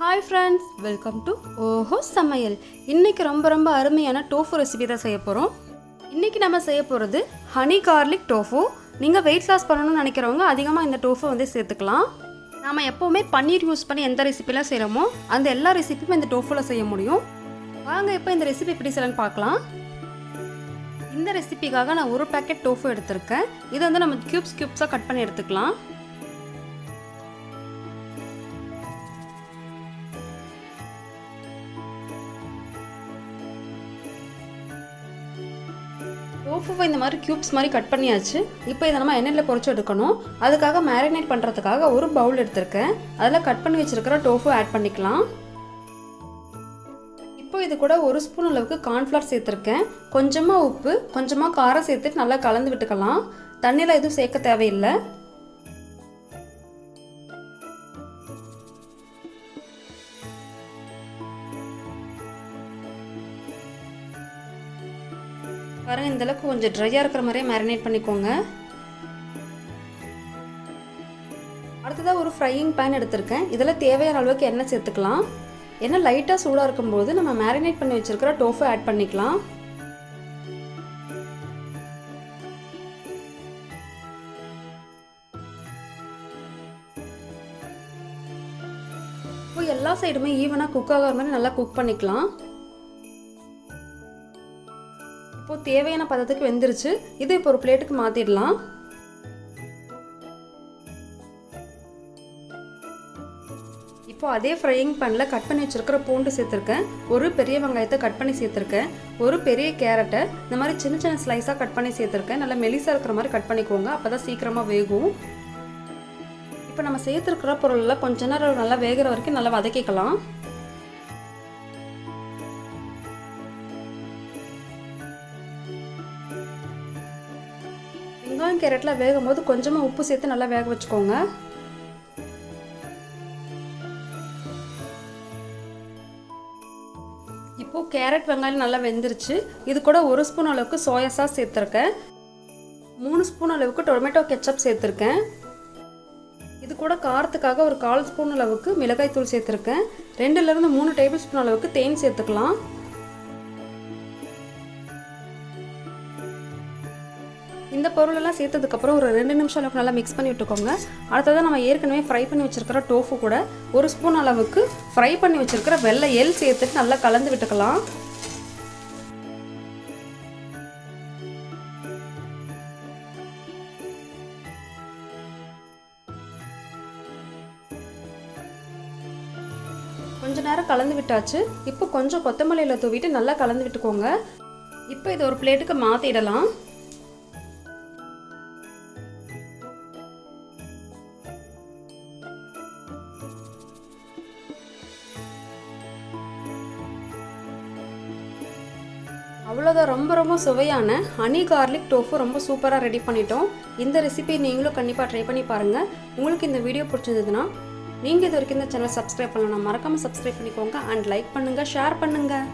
Hi friends welcome to ஓஹோ சமையல் இன்றைக்கி ரொம்ப ரொம்ப அருமையான டோஃபு ரெசிபி தான் செய்ய போகிறோம் இன்றைக்கி நம்ம செய்ய போகிறது ஹனி கார்லிக் டோஃபு நீங்கள் வெயிட் லாஸ் பண்ணணும்னு நினைக்கிறவங்க அதிகமாக இந்த டோஃபு வந்து சேர்த்துக்கலாம். நாம் எப்போவுமே பன்னீர் யூஸ் பண்ணி எந்த ரெசிபிலாம் செய்கிறோமோ அந்த எல்லா ரெசிபியும் இந்த டோஃபில் செய்ய முடியும். வாங்க இப்போ இந்த ரெசிபி எப்படி செய்யலாம்னு பார்க்கலாம். இந்த ரெசிபிக்காக நான் ஒரு பேக்கெட் டோஃபு எடுத்திருக்கேன். இதை வந்து நம்ம க்யூப்ஸ் க்யூப்ஸாக கட் பண்ணி எடுத்துக்கலாம். டோஃபுவை இந்த மாதிரி க்யூப்ஸ் மாதிரி கட் பண்ணியாச்சு. இப்போ இதை நம்ம எண்ணெயில் பொறிச்சு எடுக்கணும். அதுக்காக மேரினேட் பண்ணுறதுக்காக ஒரு பவுல் எடுத்திருக்கேன். அதில் கட் பண்ணி வச்சுருக்கிற டோஃபு ஆட் பண்ணிக்கலாம். இப்போ இது கூட ஒரு ஸ்பூன் அளவுக்கு கார்ன்ஃப்ளவர் சேர்த்துருக்கேன். கொஞ்சமாக உப்பு கொஞ்சமாக காரம் சேர்த்துட்டு நல்லா கலந்து விட்டுக்கலாம். தண்ணியில் எதுவும் சேர்க்க தேவையில்லை. பாருங்கள் இந்தளவுக்கு கொஞ்சம் ட்ரையாக இருக்கிற மாதிரியே மேரினேட் பண்ணிக்கோங்க. அடுத்ததாக ஒரு ஃப்ரையிங் பேன் எடுத்திருக்கேன். இதில் தேவையான அளவுக்கு எண்ணெய் சேர்த்துக்கலாம். எண்ணெய் லைட்டாக சூடாக இருக்கும்போது நம்ம மேரினேட் பண்ணி வச்சுருக்கிற டோஃபு ஆட் பண்ணிக்கலாம். இப்போ எல்லா சைடுமே ஈவனாக குக் ஆகிற மாதிரி நல்லா குக் பண்ணிக்கலாம். இப்போ தேவையான பதத்துக்கு வெந்துருச்சு. இது இப்போ ஒரு பிளேட்டுக்கு மாற்றிடலாம் இப்போ அதே ஃப்ரையிங் பேனில் கட் பண்ணி வச்சுருக்கிற பூண்டு சேர்த்துருக்கேன். ஒரு பெரிய வெங்காயத்தை கட் பண்ணி சேர்த்துருக்கேன். ஒரு பெரிய கேரட்டை இந்த மாதிரி சின்ன சின்ன ஸ்லைஸாக கட் பண்ணி சேர்த்துருக்கேன். நல்லா மெலிசாக இருக்கிற மாதிரி கட் பண்ணிக்கோங்க. அப்போ தான் சீக்கிரமாக வேகும். இப்போ நம்ம சேர்த்துருக்கிற பொருளில் கொஞ்ச நேரம் நல்லா வேகிற வரைக்கும் நல்லா வதக்கிக்கலாம். வெங்காயம் கேரட்லாம் வேகும் போது கொஞ்சமாக உப்பு சேர்த்து நல்லா வேக வச்சுக்கோங்க. இப்போது கேரட் வெங்காயம் நல்லா வெந்துருச்சு. இது கூட ஒரு ஸ்பூன் அளவுக்கு சோயா சாஸ் சேர்த்துருக்கேன். மூணு ஸ்பூன் அளவுக்கு டொமேட்டோ கெச்சப் சேர்த்துருக்கேன். இது கூட காரத்துக்காக ஒரு கால் ஸ்பூன் அளவுக்கு மிளகாய் தூள் சேர்த்துருக்கேன் ரெண்டுலேருந்து மூணு டேபிள் ஸ்பூன் அளவுக்கு தேன் சேர்த்துக்கலாம். இந்த பொருளெல்லாம் சேர்த்ததுக்கப்புறம் ஒரு ரெண்டு நிமிஷம் அளவுக்கு நல்லா மிக்ஸ் பண்ணி விட்டுக்கோங்க. அடுத்ததாக நம்ம ஏற்கனவே ஃப்ரை பண்ணி வச்சுருக்கிற டோஃபு கூட ஒரு ஸ்பூன் அளவுக்கு ஃப்ரை பண்ணி வச்சுருக்கிற வெள்ளை எல் சேர்த்துட்டு நல்லா கலந்து விட்டுக்கலாம். கொஞ்ச நேரம் கலந்து விட்டாச்சு. இப்போ கொஞ்சம் கொத்தமல்லியில் தூவிட்டு நல்லா கலந்து விட்டுக்கோங்க. இப்போ இதை ஒரு பிளேட்டுக்கு மாற்றிடலாம் அவ்வளோதான் ரொம்ப ரொம்ப சுவையான ஹனி கார்லிக் டோஃபு ரொம்ப சூப்பராக ரெடி பண்ணிட்டோம். இந்த ரெசிபி நீங்களும் கண்டிப்பாக ட்ரை பண்ணி பாருங்கள் உங்களுக்கு இந்த வீடியோ பிடிச்சிருந்ததுன்னா நீங்கள் இது வரைக்கும் இந்த சேனலை சப்ஸ்கிரைப் பண்ணலாம் மறக்காமல் சப்ஸ்கிரைப் பண்ணிக்கோங்க. அண்ட் லைக் பண்ணுங்கள் ஷேர் பண்ணுங்கள்